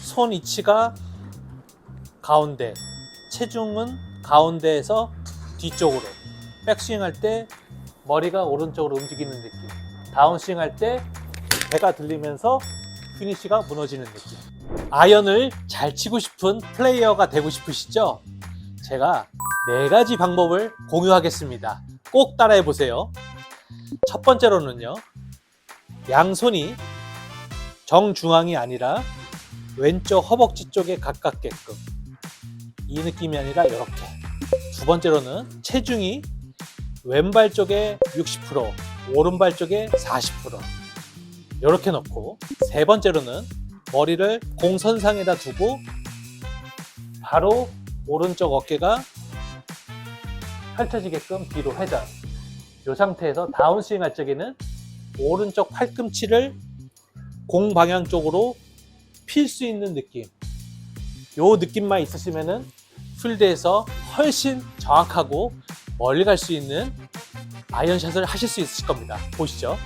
손 위치가 가운데, 체중은 가운데에서 뒤쪽으로. 백스윙 할 때 머리가 오른쪽으로 움직이는 느낌. 다운스윙 할 때 배가 들리면서 피니쉬가 무너지는 느낌. 아이언을 잘 치고 싶은 플레이어가 되고 싶으시죠? 제가 네 가지 방법을 공유하겠습니다. 꼭 따라해 보세요. 첫 번째로는요, 양손이 정중앙이 아니라 왼쪽 허벅지 쪽에 가깝게끔. 이 느낌이 아니라 이렇게. 두 번째로는 체중이 왼발 쪽에 60% 오른발 쪽에 40% 이렇게 놓고 세 번째로는 머리를 공선상에다 두고 바로 오른쪽 어깨가 펼쳐지게끔 뒤로 회전. 이 상태에서 다운스윙 할 적에는 오른쪽 팔꿈치를 공 방향 쪽으로 필 수 있는 느낌. 요 느낌만 있으시면은 필드에서 훨씬 정확하고 멀리 갈 수 있는 아이언샷을 하실 수 있으실 겁니다. 보시죠.